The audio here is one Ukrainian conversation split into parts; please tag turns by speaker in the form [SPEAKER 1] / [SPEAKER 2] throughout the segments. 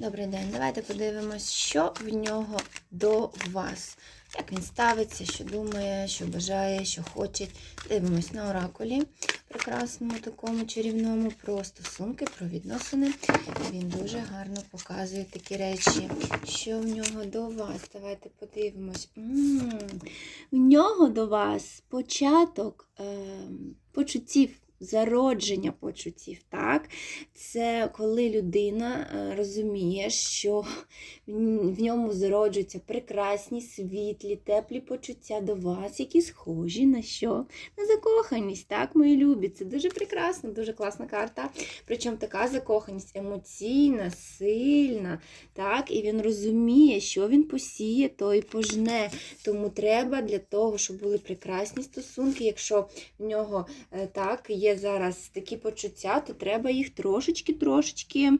[SPEAKER 1] Добрий день, давайте подивимось, що в нього до вас. Як він ставиться, що думає, що бажає, що хоче. Дивимось на оракулі, прекрасному такому чарівному, про стосунки, про відносини. Він дуже гарно показує такі речі. Що в нього до вас? Давайте подивимось. м В нього до вас початок е, почуттів. Зародження почуттів, так? Це коли людина е, розуміє, що в- ньому зароджуються прекрасні, світлі, теплі почуття до вас, які схожі на що? На закоханість, так, мої любі. Це дуже прекрасно, дуже класна карта. Причому така закоханість емоційна, сильна, так, і він розуміє, що він посіє, то і пожне. Тому треба для того, щоб були прекрасні стосунки, якщо в нього е, так є зараз такі почуття, то треба їх трошечки-трошечки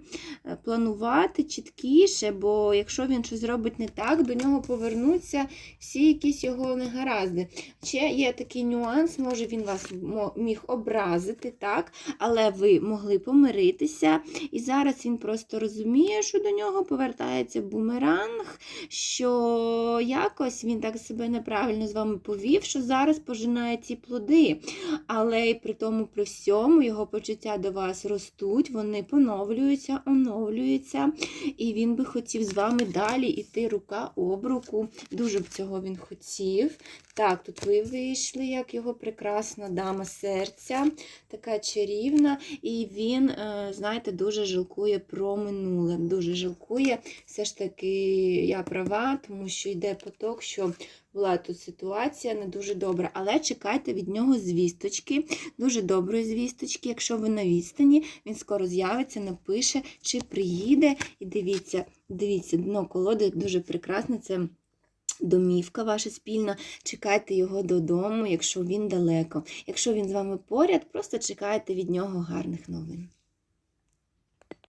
[SPEAKER 1] е, планувати чіткіше, бо якщо він щось робить не так, до нього повернуться всі якісь його негаразди. Ще є такий нюанс, може він вас міг образити, так, але ви могли помиритися, і зараз він просто розуміє, що до нього повертається бумеранг, що якось він так себе неправильно з вами повів, що зараз пожинає ці плоди. Але і при тому, при всьому, його почуття до вас ростуть, вони поновлюються, оновлюються, і він би хотів з вами далі йти рука об руку. Дуже б цього він хотів. Так, тут ви вийшли, як його прекрасна дама серця, така чарівна, і він, е, знаєте, дуже жалкує про минуле. Дуже жалкує. Все ж таки, я права, тому що йде поток, що була тут ситуація не дуже добра, але чекайте від нього звісточки, дуже доброї звісточки. Якщо ви на відстані, він скоро з'явиться, напише, чи приїде. І дивіться, дивіться, дно колоди дуже прекрасне. Це домівка ваша спільна. Чекайте його додому, якщо він далеко. Якщо він з вами поряд, просто чекайте від нього гарних новин.